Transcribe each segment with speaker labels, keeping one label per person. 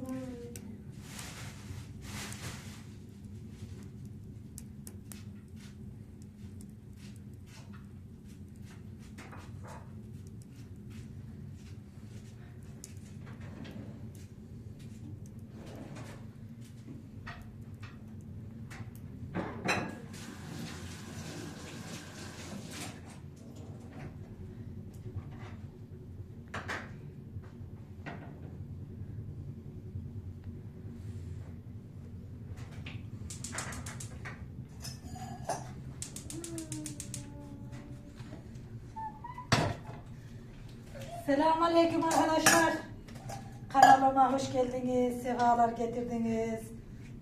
Speaker 1: Thank you. Selamünaleyküm arkadaşlar. Kanalıma hoş geldiniz. Sefalar getirdiniz.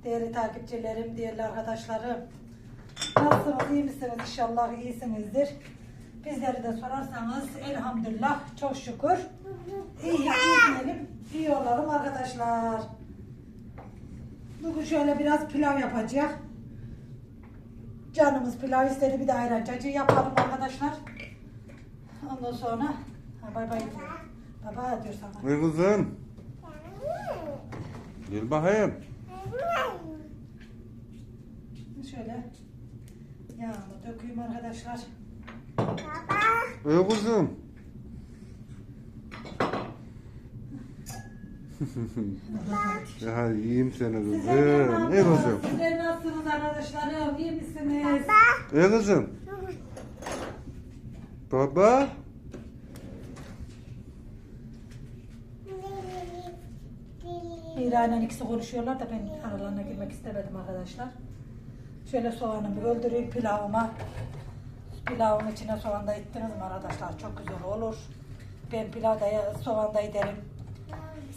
Speaker 1: Değerli takipçilerim, değerli arkadaşlarım. Nasılsınız, iyi misiniz? İnşallah iyisinizdir. Bizleri de sorarsanız elhamdülillah çok şükür. İyi, diyelim. İyi olalım arkadaşlar. Bugün şöyle biraz pilav yapacak. Canımız pilav istedi bir de ayran cacığı yapalım arkadaşlar. Ondan sonra ha, bay bay. Baba diyor sana.
Speaker 2: Ne kızım? Gel bakayım.
Speaker 1: Şöyle yağını dökeyim arkadaşlar.
Speaker 2: Ey kızım. ya iyiyim seni kızım.
Speaker 1: Sizler
Speaker 2: Ey kızım.
Speaker 1: Sizler nasılsınız arkadaşlarım? İyi misiniz?
Speaker 2: Ey kızım. Baba.
Speaker 1: İran'ın ikisi konuşuyorlar da ben aralarına girmek istemedim arkadaşlar. Şöyle soğanımı öldüreyim pilavıma. Pilavın içine soğan da ettiniz mi arkadaşlar? Çok güzel olur. Ben pilavda ya- soğan da ederim.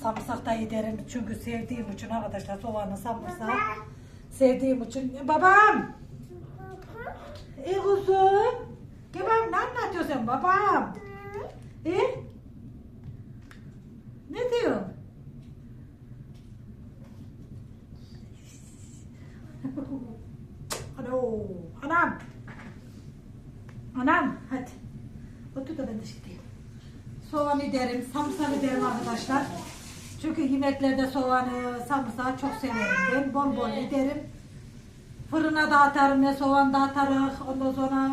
Speaker 1: Samırsak da ederim. Çünkü sevdiğim için arkadaşlar soğanı samırsağı sevdiğim için. E, Babam! E kuzum! Babam ne anlatıyorsun babam? E? Ne diyorsun? Alo, anam. Anam, hadi. Otur da ben de diyeyim. Soğan ederim, samırsak ederim arkadaşlar. Çünkü yemeklerde soğanı, samırsağı çok severim ben. Bol bol. Fırına da atarım ya soğan da atarım. Ondan sonra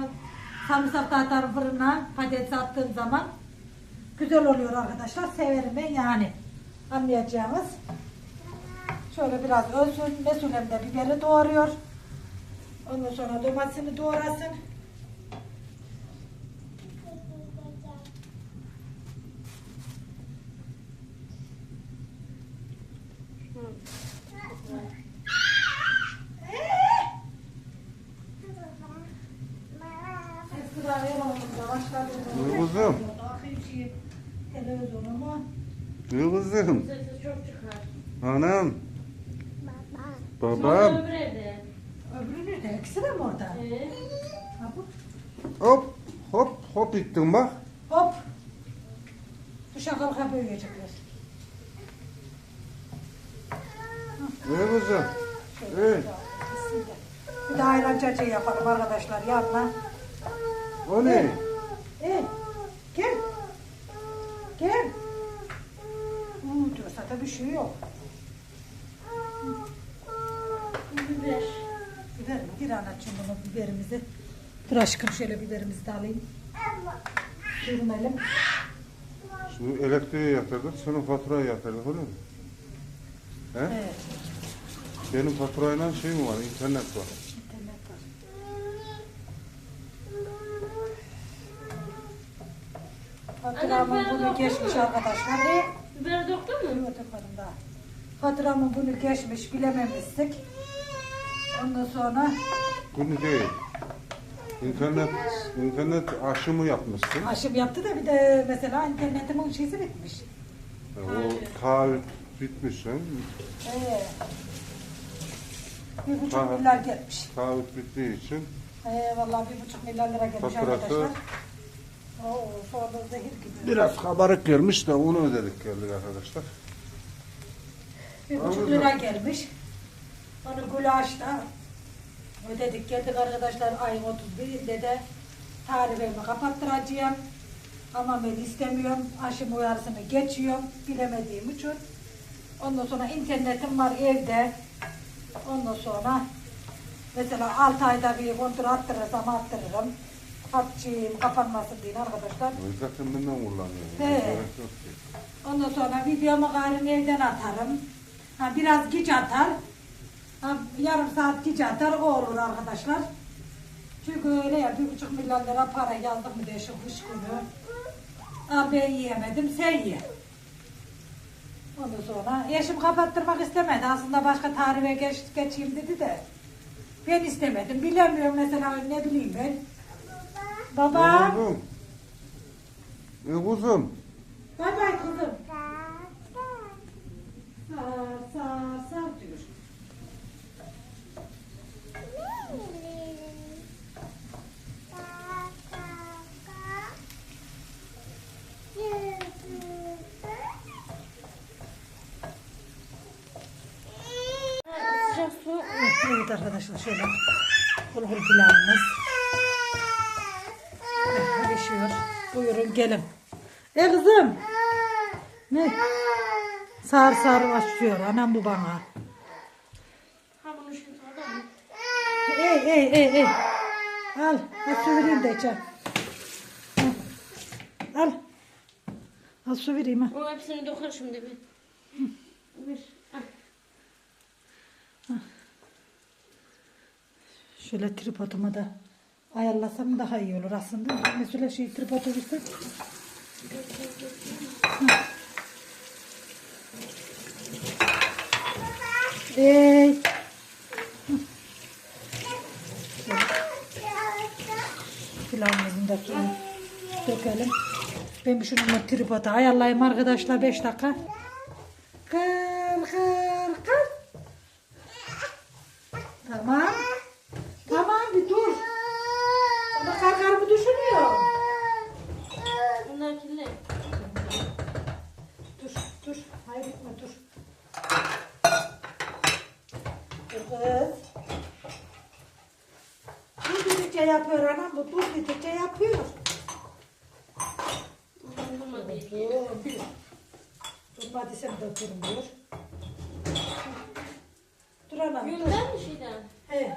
Speaker 1: samırsak da atarım fırına. Patates attığım zaman. Güzel oluyor arkadaşlar. Severim ben yani. Anlayacağınız. Şöyle biraz ölsün. Mesulem de biberi doğruyor. Ondan sonra domatesini doğrasın. Yanımızda başladı.
Speaker 2: Ne kuzum?
Speaker 1: Bakayım
Speaker 2: kızım.
Speaker 3: Sonra
Speaker 2: Babam.
Speaker 3: öbür evde.
Speaker 1: Öbürü nerede? İkisi de mi orada?
Speaker 3: Ee,
Speaker 1: Ha, bu.
Speaker 2: Hop hop hop ittin bak.
Speaker 1: Hop. Bu şakalıka büyüyecekler.
Speaker 2: Ey kızım.
Speaker 1: Şöyle
Speaker 2: Evet.
Speaker 1: bir daha ayran cacığı yapalım arkadaşlar yanına.
Speaker 2: O ne?
Speaker 1: E, gel. Gel. Hmm, diyor zaten bir şey yok.
Speaker 3: Biber.
Speaker 1: Biber mi? Gir anacığım bunu biberimizi. Dur aşkım şöyle biberimizi de alayım. Sürmelim.
Speaker 2: Şimdi elektriği yatırdık, senin faturayı yatırdık öyle mi? He?
Speaker 1: Evet.
Speaker 2: Benim faturayla şey mi var, internet var.
Speaker 1: internet var. Faturamın bunu geçmiş arkadaşlar.
Speaker 3: Biber döktün mü?
Speaker 1: Yok efendim daha. Faturamın bunu geçmiş bilememiştik. Ondan sonra
Speaker 2: Bunu değil. İnternet, internet aşımı yapmışsın.
Speaker 1: aşım yaptı da bir de mesela internetimin şeysi bitmiş.
Speaker 2: E, O taahhüt bitmişsin.
Speaker 1: Ee, bir buçuk
Speaker 2: Aha.
Speaker 1: milyar gelmiş.
Speaker 2: Taahhüt bittiği için
Speaker 1: Ee, vallahi bir buçuk milyar lira gelmiş
Speaker 2: Faturası?
Speaker 1: arkadaşlar. Oo, anda zehir gibi.
Speaker 2: biraz kabarık gelmiş de onu ödedik geldik arkadaşlar.
Speaker 1: Bir buçuk lira gelmiş. Onu gulaşta ödedik geldik arkadaşlar ayın 31'inde de tarifimi kapattıracağım. Ama ben istemiyorum. Aşım uyarısını geçiyorum. Bilemediğim için. Ondan sonra internetim var evde. Ondan sonra mesela 6 ayda bir kontrol attırırsam attırırım. Kapçıyım kapanmasın diye arkadaşlar.
Speaker 2: Zaten benden kullanıyor.
Speaker 1: He.
Speaker 2: Gerek yok ki.
Speaker 1: Ondan sonra videomu karın evden atarım. Ha, biraz geç atar. Yarım saat atar o olur arkadaşlar. Çünkü öyle ya bir buçuk milyon lira para yazdık mı diye şu kış günü. Ha, ben yiyemedim sen ye. Ondan sonra eşim kapattırmak istemedi. Aslında başka tarihe geç, geçeyim dedi de. Ben istemedim. Bilemiyorum mesela ne bileyim ben. Baba.
Speaker 2: Kuzum. E kuzum.
Speaker 1: Arkadaşlar şöyle bulgur pilavımız pişiyor. Buyurun gelin. E kızım. Ne? Sar sar başlıyor anam bu bana. Ey ey ey ey. Al. Al su vereyim de içe. Al. Al. Al su vereyim ha.
Speaker 3: Onun hepsini dokar şimdi bir. Bir. Ah.
Speaker 1: Şöyle tripoduma da ayarlasam daha iyi olur aslında. Mesela şey tripod olursa. Ey. Pilavımızın da dökelim. Ben bir şununla tripodu ayarlayayım arkadaşlar 5 dakika. Kır kır kır. Tamam bir dur. Mı düşünüyor?
Speaker 3: Bunlar kirli.
Speaker 1: Dur dur. Hayır gitme dur. Dur kız. Dur dedikçe yapıyor anam bu. Dur dedikçe yapıyor. Dur. Dur. Durma desem de durun diyor. Dur anam dur.
Speaker 3: Mi şeyden?
Speaker 1: He.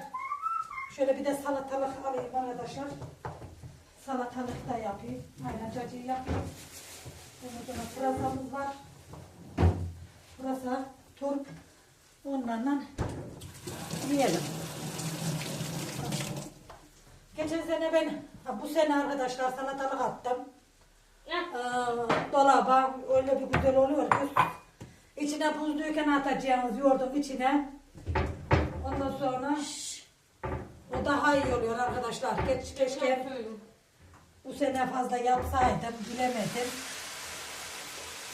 Speaker 1: Şöyle bir de salatalık alayım arkadaşlar. Salatalık da yapayım. Cacığı yapayım. Sonra pırasamız var. Pırasa, turp. Onlarla yiyelim. Geçen sene ben, bu sene arkadaşlar salatalık attım. Ee, dolaba öyle bir güzel oluyor ki içine buzluyken atacağımız yoğurdun içine ondan sonra o daha iyi oluyor arkadaşlar geç keşke
Speaker 3: Yapıyorum.
Speaker 1: Bu sene fazla yapsaydım bilemedim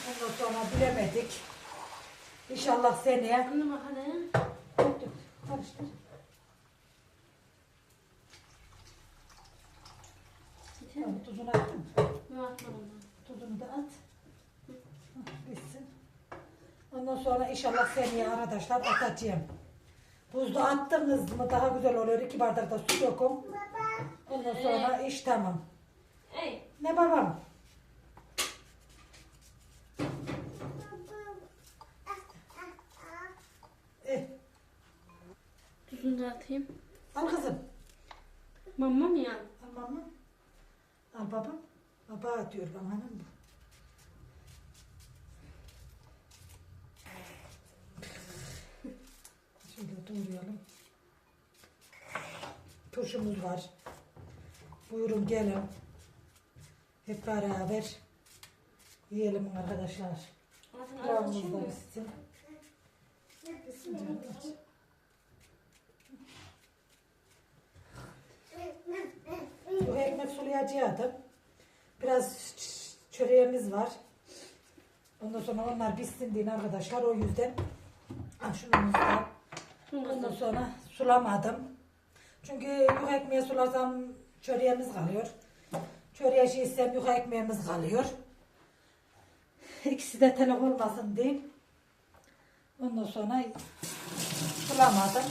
Speaker 1: ondan sonra bilemedik İnşallah seneye. Dök, dök, karıştır Tamam, tuzunu attım Tuzunu da at. Bitsin. Ondan sonra inşallah seneye arkadaşlar atacağım. Buzda attınız mı daha güzel oluyor. İki bardak da su dökün. Ondan sonra iş tamam.
Speaker 3: Ey.
Speaker 1: Ne babam? Eh,
Speaker 3: Tuzunu da atayım.
Speaker 1: al kızım.
Speaker 3: Mama mı ya?
Speaker 1: Al mama. Al babam. Baba diyor bana hanım bu. Şöyle doğrayalım. Turşumuz var. Buyurun gelin. Hep beraber yiyelim arkadaşlar. Pilavımız da aç. Bu ekmek sulayacaktım. Biraz ç- çöreğimiz var. Ondan sonra onlar pişsin diye arkadaşlar o yüzden. Ah şunu da. Ondan sonra sulamadım. Çünkü yufka ekmeği sularsam çöreğimiz kalıyor. Çöreğe şey istem yufka ekmeğimiz kalıyor. İkisi de telef olmasın diye. Ondan sonra sulamadım.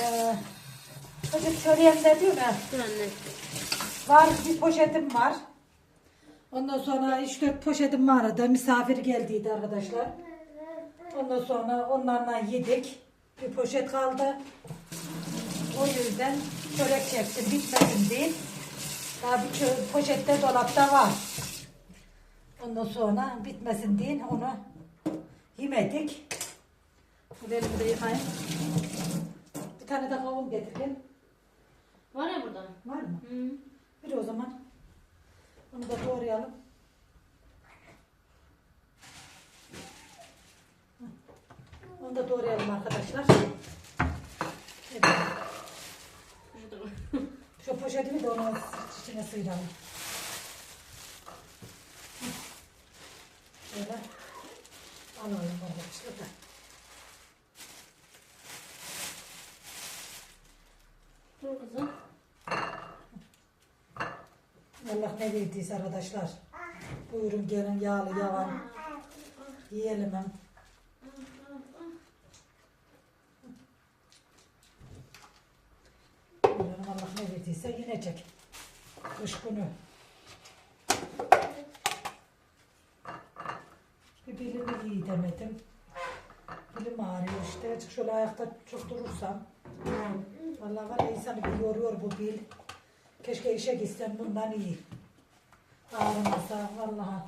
Speaker 1: Ee, çocuk çöreğimde diyor ya.
Speaker 3: Anne.
Speaker 1: Var bir poşetim var. Ondan sonra 3-4 poşetim vardı. Misafir geldiydi arkadaşlar. Ondan sonra onlarla yedik. Bir poşet kaldı. O yüzden çörek çektim bitmesin diye. Daha bir çö- poşette dolapta var. Ondan sonra bitmesin diye onu yemedik. Bu elimi de yıkayayım. Bir tane de kavun getirin.
Speaker 3: Var ya burada.
Speaker 1: Var mı?
Speaker 3: Hı.
Speaker 1: Bir o zaman. Onu da doğrayalım. Onu da doğrayalım arkadaşlar. Evet. Şu poşetimi de onun içine sıyıralım. Şöyle alalım arkadaşlar da.
Speaker 3: Dur kızım.
Speaker 1: Allah ne verdiyse arkadaşlar. Buyurun gelin yağlı yavan. Yiyelim hem. ne verdiyse yenecek. Kış günü. Bir bilimi iyi demedim. Bilim ağrıyor işte. Azıcık şöyle ayakta çok durursam. Vallahi var ya insanı bir yoruyor bu bil. Keşke işe gitsem bundan iyi. Ağrımasa vallahi.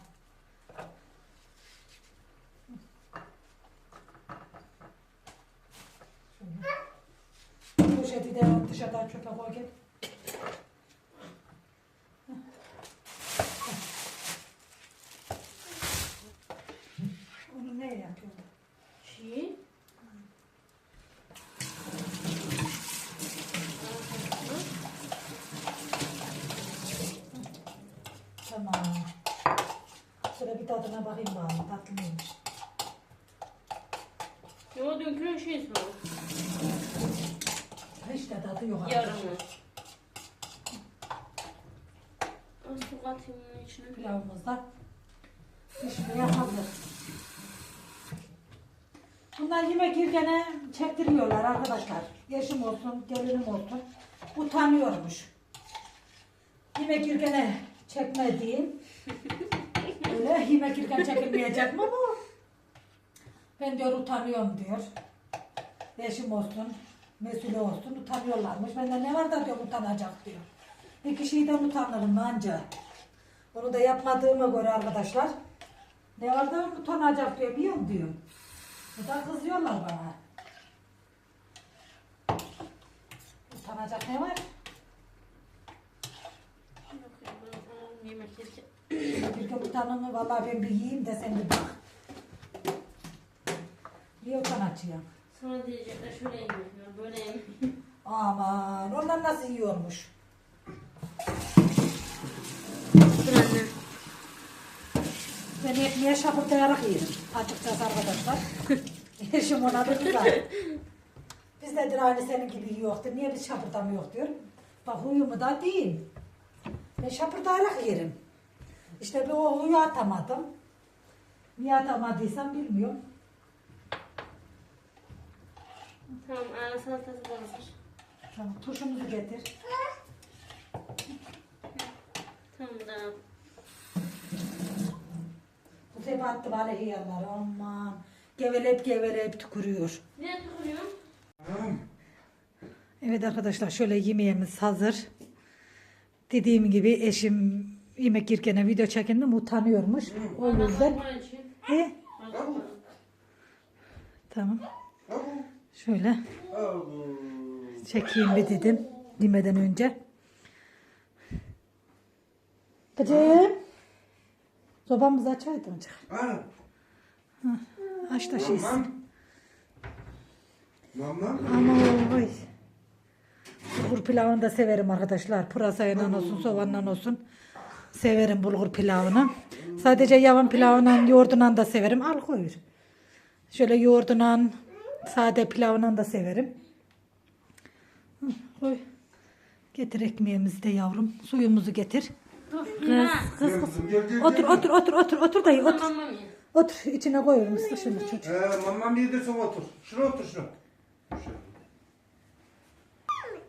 Speaker 1: Poşeti de dışarıdan çöpe koy gel. Onu ne yapıyorsun?
Speaker 3: Şey.
Speaker 1: Tamam. Şöyle bir tadına bakayım bari tatlı mıymış.
Speaker 3: Yo dünkü şey soğuk.
Speaker 1: Hiç de tadı yok.
Speaker 3: Yarımı. Su katayım bunun içine.
Speaker 1: Pilavımız da pişmeye hazır. Bunlar yemek yerken çektiriyorlar arkadaşlar. Yaşım olsun, gelinim olsun. Utanıyormuş. Yemek yerken çekmediğim. Öyle yemek yerken çekilmeyecek mi bu? Ben diyor utanıyorum diyor. Eşim olsun, mesule olsun utanıyorlarmış. Bende ne var da diyor utanacak diyor. Bir kişiden utanırım anca. Onu da yapmadığıma göre arkadaşlar. Ne var da utanacak diyor, biliyor musun diyor. Bu da kızıyorlar bana. Utanacak ne var?
Speaker 3: Yok ya, ben yemek yerken.
Speaker 1: Utanımı vallahi ben bir yiyeyim de sen bir bak. Niye utanacağım?
Speaker 3: Sana diyecekler şöyle yemek yiyor, böyle.
Speaker 1: Aman onlar nasıl yiyormuş?
Speaker 3: Dur anne.
Speaker 1: Ben ekmeğe şapırtayarak yerim. Açıkçası arkadaşlar. Eşim ona da kızar. Biz nedir aynı senin gibi yoktur. Niye biz şapırtamıyor diyor. Bak huyumu da değil. Ben şapırtayarak yerim. İşte ben o huyu atamadım. Niye atamadıysam bilmiyorum.
Speaker 3: Tamam, ana salatası da hazır.
Speaker 1: Tamam, turşumuzu getir.
Speaker 3: Tamam.
Speaker 1: Bu sefer attı bana hıyarları. Aman. Gevelep gevelep tükürüyor.
Speaker 3: Ne tıkırıyorsun?
Speaker 1: Evet arkadaşlar şöyle yemeğimiz hazır. Dediğim gibi eşim yemek yerken video çekindim utanıyormuş. O yüzden. E, tamam. Şöyle çekeyim bir dedim yemeden önce. Kızım. Sobamızı açaydın.
Speaker 2: Ha,
Speaker 1: Aç da şeysin. Ama oy. Bulgur pilavını da severim arkadaşlar. Pırasayla olsun, soğanla olsun. Severim bulgur pilavını. Sadece yavan pilavıyla, yoğurduyla da severim. Al koyur. Şöyle yoğurduyla, sade pilavıyla da severim. Hı, Koy. Getir ekmeğimizi de yavrum. Suyumuzu getir. Kız, kız, kız. Otur, otur, otur, otur, otur dayı, otur. Otur, içine koyuyor musun şimdi çocuk?
Speaker 2: Ee, mamam yedirsin otur. Şuna otur şuna.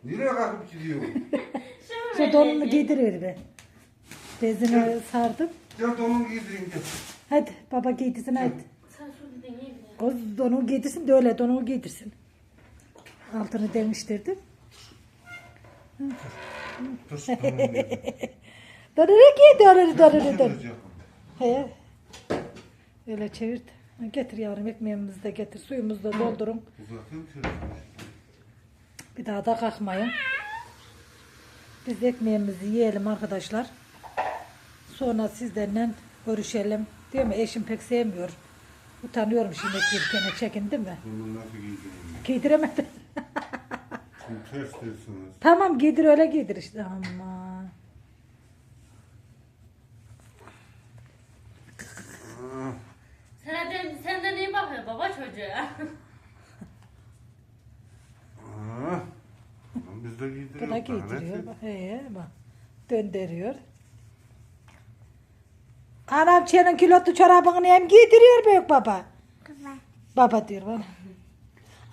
Speaker 2: Nereye kalkıp gidiyor?
Speaker 1: Şu donunu giydiriver be. Bezini sardım.
Speaker 2: Gel donumu giydireyim gel.
Speaker 1: Hadi baba giydirsin hadi.
Speaker 3: Sen su dedin iyi de.
Speaker 1: Kız donunu giydirsin de öyle donunu giydirsin. Altını demiştirdim.
Speaker 2: Dur donumu giydir.
Speaker 1: Donunu giy, donunu, donunu, donunu.
Speaker 2: Çevireceğim.
Speaker 1: He. Öyle çevirt. Getir yavrum ekmeğimizi de getir. Suyumuzu da doldurun.
Speaker 2: Telefonu.
Speaker 1: Bir daha da kalkmayın. Biz ekmeğimizi yiyelim arkadaşlar. Sonra sizlerle görüşelim. Diyor mu eşim pek sevmiyor. Utanıyorum şimdi yerken çekin değil mi?
Speaker 2: Bunu nasıl giydireyim?
Speaker 1: Giydiremedim.
Speaker 2: Şimdi ters dersiniz.
Speaker 1: tamam giydir öyle giydir işte ama.
Speaker 3: Senden, senden iyi bakıyor baba çocuğa.
Speaker 2: Biz de giydiriyoruz.
Speaker 1: Bu da giydiriyor. Bak, He, bak. Döndürüyor. Anam senin kilotlu çorabını hem giydiriyor büyük baba. Baba. Baba diyor bana.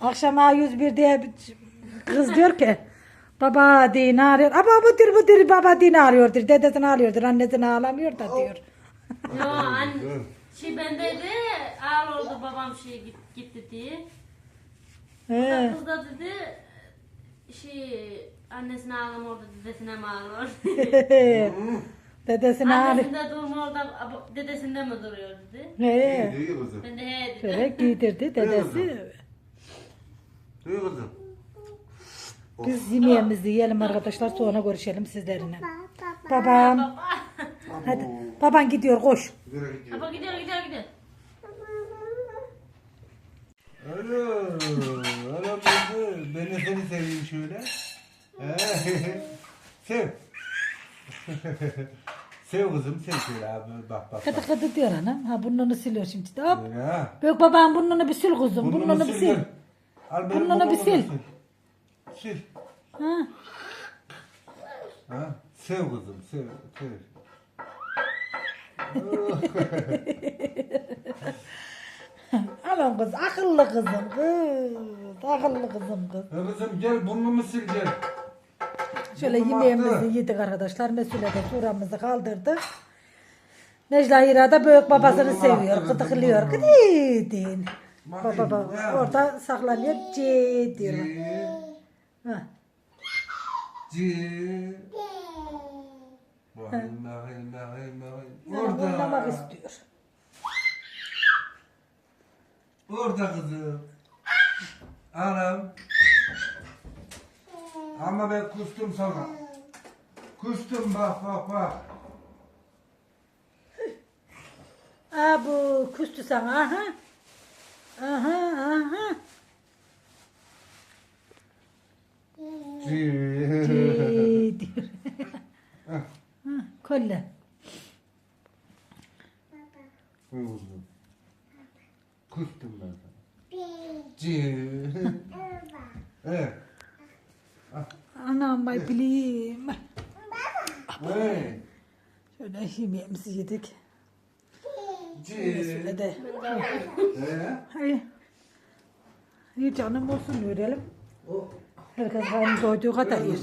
Speaker 1: Akşam A101 diye bir kız diyor ki Baba diye arıyor. Ama budur budur baba diye arıyordur. Dedesini ağlıyordur. Annesini ağlamıyor da diyor.
Speaker 3: Yo anne. Şey bendeydi. Ağır oldu babam şeye git, gitti diye.
Speaker 1: He.
Speaker 3: Kız da dedi. Şey annesine ağlam orada dedesine mi ağlar?
Speaker 1: Dedesini ağlıyor.
Speaker 3: Annesinde durma orada abo- dedesinde mi duruyor dedi.
Speaker 1: He.
Speaker 2: İyi kızım.
Speaker 3: Ben de he dedim.
Speaker 1: Şöyle giydirdi dedesi.
Speaker 2: İyi kızım.
Speaker 1: Biz yemeğimizi yiyelim arkadaşlar sonra görüşelim sizlerle. Babam.
Speaker 3: Baba.
Speaker 1: Hadi. Baban gidiyor koş.
Speaker 2: Gidiyor?
Speaker 3: Baba gidiyor gidiyor gidiyor.
Speaker 2: Alo, alo kızım. Ben de seni seveyim şöyle. He, sev. sev kızım, sev şöyle abi. Bak bak
Speaker 1: Kıdı
Speaker 2: bak.
Speaker 1: kıdı diyor anam. Ha burnunu siliyor şimdi. de. Hop.
Speaker 2: Ya.
Speaker 1: Büyük babam burnunu bir sil kuzum.
Speaker 2: Burnunu
Speaker 1: bir
Speaker 2: sil. Al benim
Speaker 1: Burnunu bir sil.
Speaker 2: Sil.
Speaker 1: Ha.
Speaker 2: Ha? Sev kızım, sev, sev.
Speaker 1: Alın kız. Akıllı kızım kız. Akıllı kızım kız.
Speaker 2: Ya kızım gel burnumu sil gel.
Speaker 1: Şöyle
Speaker 2: Burnum
Speaker 1: yemeğimizi
Speaker 2: aktı.
Speaker 1: yedik arkadaşlar. Mesule de suramızı kaldırdı. Necla Hira da büyük babasını
Speaker 2: Burnum
Speaker 1: seviyor. Gıdidin.
Speaker 2: Bakayım,
Speaker 1: Baba baba orada saklanıyor. C diyor.
Speaker 2: Bakayım, bakayım.
Speaker 1: Orada. Oynamak istiyor.
Speaker 2: Orada kızım. Anam. Ama ben kustum sana. Kustum bak bak bak.
Speaker 1: Aa bu kustu sana. Aha. Aha aha. C diyor. Kolle.
Speaker 2: buyur kızım. Kustum ben sana. Ci. Evet.
Speaker 1: Anam bay bileyim.
Speaker 2: Hey.
Speaker 1: Şöyle yemeğimizi yedik. Şöyle de. Ay. İyi canım olsun.
Speaker 2: O.
Speaker 1: Herkes karnı doyduğu kadar yer.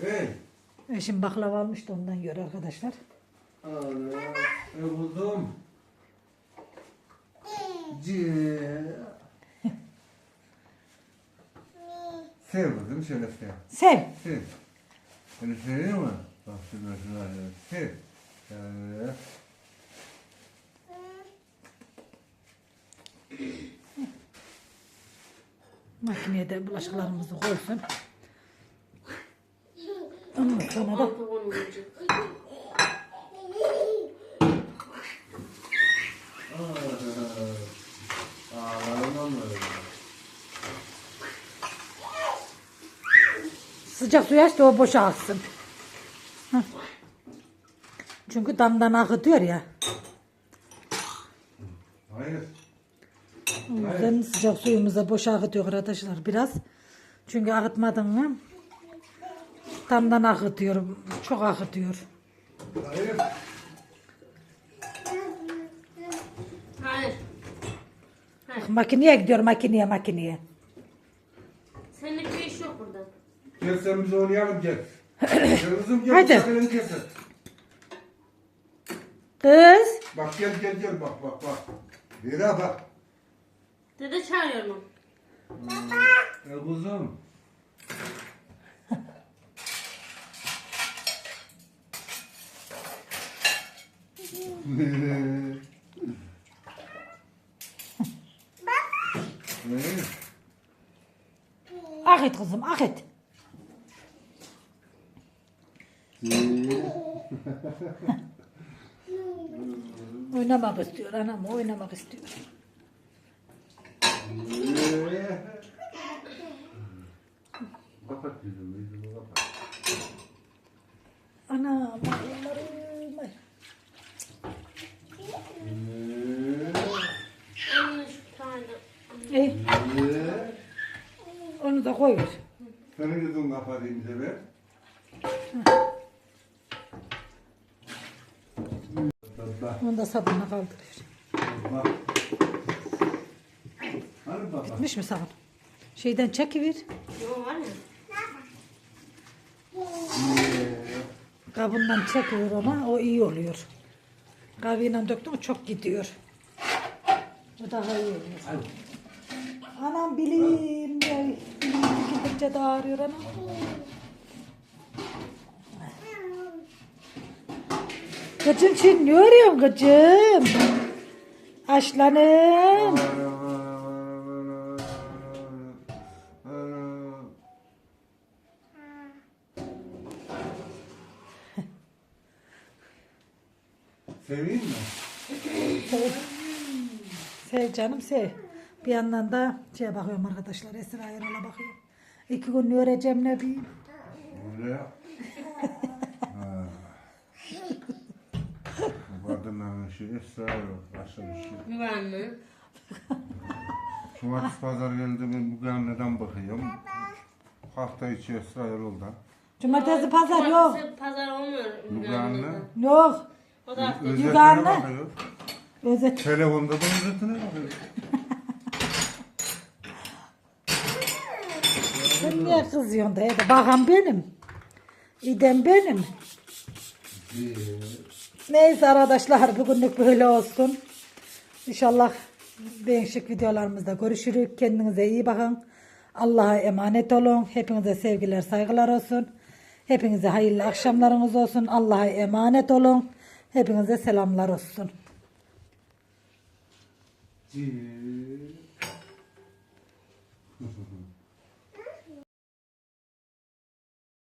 Speaker 2: Hey.
Speaker 1: Eşim baklava almıştı ondan yiyor arkadaşlar.
Speaker 2: Ana, e kuzum. Ci. Sev kızım şöyle sev.
Speaker 1: Sev.
Speaker 2: Sev. Seni seviyor mu? Bak şurada şurada. Sev. Şöyle.
Speaker 1: Makineye de bulaşıklarımızı koysun. Ondan sonra da
Speaker 3: Altı on olacak.
Speaker 2: Ağlarına mı?
Speaker 1: Sıcak suya aç da o boşa aksın. Hı. Çünkü damdan akıtıyor ya.
Speaker 2: Hayır.
Speaker 1: O yüzden sıcak suyumuza boşa akıtıyor arkadaşlar biraz. Çünkü akıtmadın mı damdan akıtıyor. Çok akıtıyor.
Speaker 2: Hayır.
Speaker 3: Hayır.
Speaker 1: Bak, makineye gidiyor makineye makineye.
Speaker 3: Senlik bir iş yok burada.
Speaker 2: Gel sen bize oynayalım gel. Gel kızım gel.
Speaker 1: Hadi.
Speaker 2: bıçak elini kesin.
Speaker 1: Kız.
Speaker 2: Bak gel gel gel bak bak bak. Mira bak.
Speaker 3: Dede çağırıyor mu?
Speaker 2: E kuzum. Ne?
Speaker 1: Akıt kızım akıt. Oynamak istiyor anam oynamak istiyor.
Speaker 2: Kapat yüzümü, yüzümü kapat.
Speaker 3: Şu tane.
Speaker 1: Ey, onu da koyuyor.
Speaker 2: Senin yüzünü kapatayım bize ver. Bak,
Speaker 1: Onu da sabunla kaldırıyor. Bitmiş mi sabun? Şeyden
Speaker 3: ya.
Speaker 1: Kabından çekiyor ona o iyi oluyor. Kahveyle döktüm çok gidiyor. O daha iyi oluyor. Anam bileyim. ya, Bileyim gidince de ağrıyor anam. Kızım sen ne arıyorsun kızım? Aslanım.
Speaker 2: Seveyim mi?
Speaker 1: Sev. Sev canım sev. Bir yandan da şeye bakıyorum arkadaşlar. Esra Erol'a bakıyorum. İki gün ne öreceğim ne bileyim.
Speaker 2: Öyle ya. Ha. Bu kadınların işi Esra yok. Başka bir şey.
Speaker 3: Güvenli.
Speaker 2: Cumartesi pazar geldi mi bu neden bakıyorum. Hafta içi Esra Erol'da.
Speaker 1: Cumartesi pazar yok.
Speaker 3: Cumartesi Pazar olmuyor.
Speaker 2: Müge
Speaker 1: Yok.
Speaker 3: O da hafta.
Speaker 2: Özetine
Speaker 1: Yukarıda.
Speaker 2: bakıyor.
Speaker 1: Özet.
Speaker 2: Telefonda da özetine bakıyor.
Speaker 1: Sen niye kızıyorsun da? Bakan benim. İdem benim. Neyse arkadaşlar bugünlük böyle olsun. İnşallah değişik videolarımızda görüşürüz. Kendinize iyi bakın. Allah'a emanet olun. Hepinize sevgiler, saygılar olsun. Hepinize hayırlı akşamlarınız olsun. Allah'a emanet olun. Hepinize selamlar olsun.